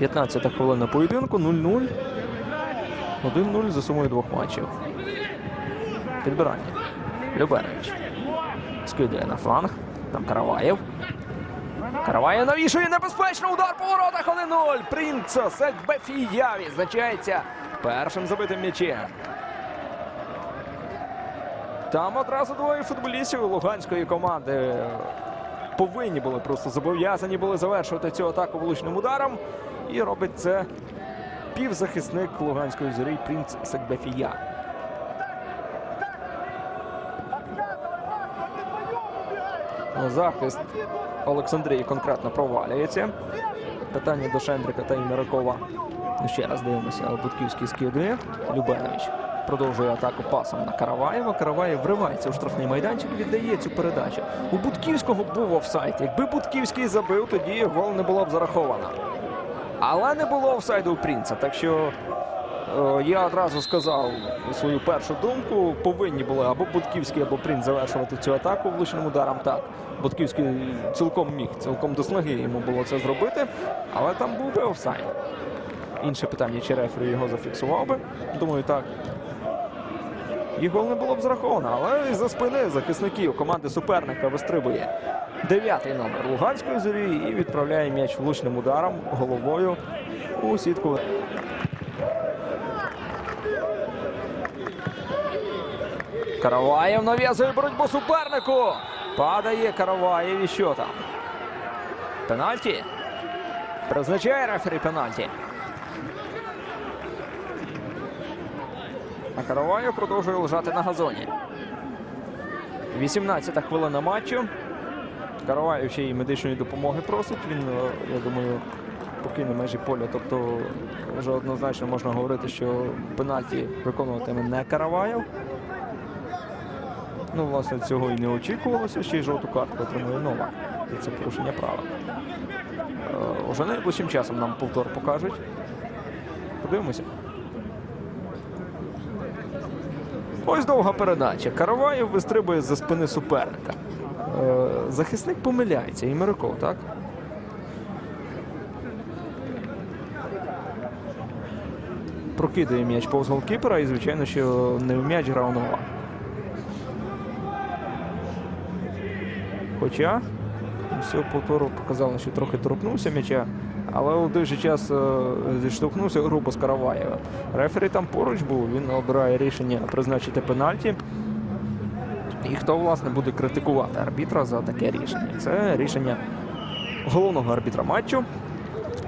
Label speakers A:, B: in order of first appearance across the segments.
A: 15 хвилина поєдинку 0-0. 1-0 за сумою двох матчів. Підбирання. Любенович. Скидує на фланг. Там Караваєв. Караваєв навішує небезпечно удар по воротах 1-0. Принца Секбефія відзначається першим забитим м'ячем. Там одразу двоє футболістів луганської команди повинні були просто зобов'язані були завершувати цю атаку влучним ударом. І робить це півзахисник луганської зорі Принц Секбефія. Захист Олександрії конкретно провалюється. Питання до Шендрика та Імеракова. Ну, ще раз дивимося. Будківський скидує. Любенович продовжує атаку пасом на Караваєва. Караваєв вривається у штрафний майданчик, віддає цю передачу. У Будківського був офсайд. Якби Будківський забив, тоді гол не було б зараховано. Але не було офсайду у Прінца. Так що е, я одразу сказав свою першу думку. Повинні були або Будківський, або Принц завершувати цю атаку влучним ударом. Так, Будківський цілком міг, цілком до снаги йому було це зробити, але там був би офсайд. Інше питання, чи рефері його зафіксував би. Думаю, так. І гол не було б зраховано, але за спини захисників команди суперника вистрибує дев'ятий номер Луганської зорі і відправляє м'яч влучним ударом головою у сітку. Караваєв нав'язує боротьбу супернику. Падає Караваєв і що там? Пенальті. Призначає рефері пенальті. А Караваєв продовжує лежати на газоні. 18-та хвилина матчу. Караваєв ще й медичної допомоги просить. Він, е, я думаю, покине межі поля. Тобто вже однозначно можна говорити, що пенальті виконуватиме не Караваєв. Ну, власне, цього і не очікувалося. Ще й жовту картку отримує Новак. І це порушення правил. Е, Уже найближчим часом нам повтор покажуть. Подивимося. Ось довга передача. Караваєв вистрибує за спини суперника. Е, Захисник помиляється. І Мироков, так? Прокидає м'яч повз голкіпера і, звичайно, що не в м'яч грав нова. Хоча всього повтору показало, що трохи торкнувся м'яча, але у той же час е, зіштовхнувся грубо з Караваєва. Рефері там поруч був, він обирає рішення призначити пенальті. І хто, власне, буде критикувати арбітра за таке рішення? Це рішення головного арбітра матчу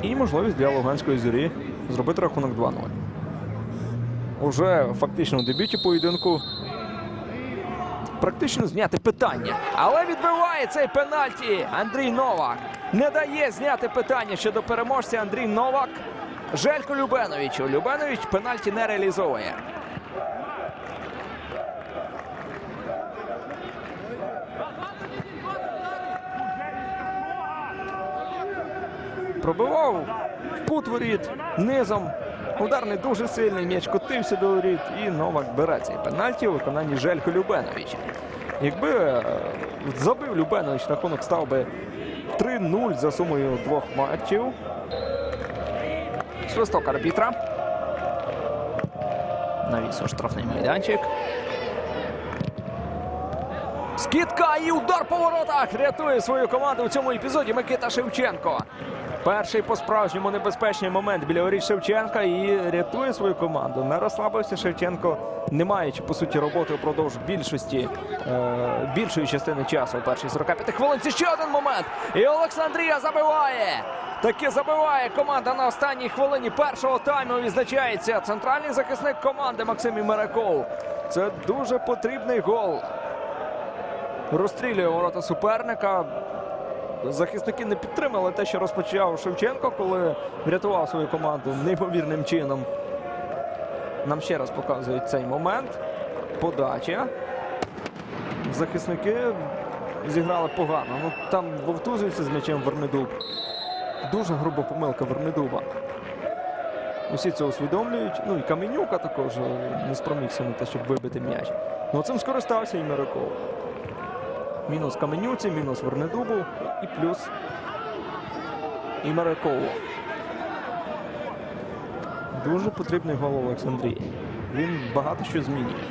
A: і можливість для Луганської зорі зробити рахунок 2-0. Уже фактично у дебюті поєдинку практично зняти питання. Але відбиває цей пенальті Андрій Новак. Не дає зняти питання щодо переможця Андрій Новак. Желько Любеновичу. Любенович пенальті не реалізовує. Пробивав в кут воріт низом. Удар не дуже сильний, м'яч котився до воріт. І Новак бере цей пенальті у виконанні Желько Любеновича. Якби е, забив Любенович, рахунок став би 3-0 за сумою двох матчів. Свисток арбітра. Навіс у штрафний майданчик. Скидка і удар по воротах рятує свою команду у цьому епізоді Микита Шевченко. Перший по-справжньому небезпечний момент біля воріт Шевченка і рятує свою команду. Не розслабився Шевченко, не маючи по суті роботи впродовж більшості е, більшої частини часу у першій 45 хвилин. Це ще один момент. І Олександрія забиває. Таки забиває команда на останній хвилині першого тайму. Відзначається центральний захисник команди Максим Імераков. Це дуже потрібний гол. Розстрілює ворота суперника. Захисники не підтримали те, що розпочав Шевченко, коли врятував свою команду неймовірним чином. Нам ще раз показують цей момент. Подача. Захисники зіграли погано. Ну, там вовтузується з м'ячем Вермедуб. Дуже груба помилка Вермедуба. Усі це усвідомлюють. Ну і Каменюка також не спромігся на те, щоб вибити м'яч. Ну цим скористався і Мираков. Мінус Каменюці, мінус Вернедубу і плюс Імерекову. Дуже потрібний гол Олександрії. Він багато що змінює.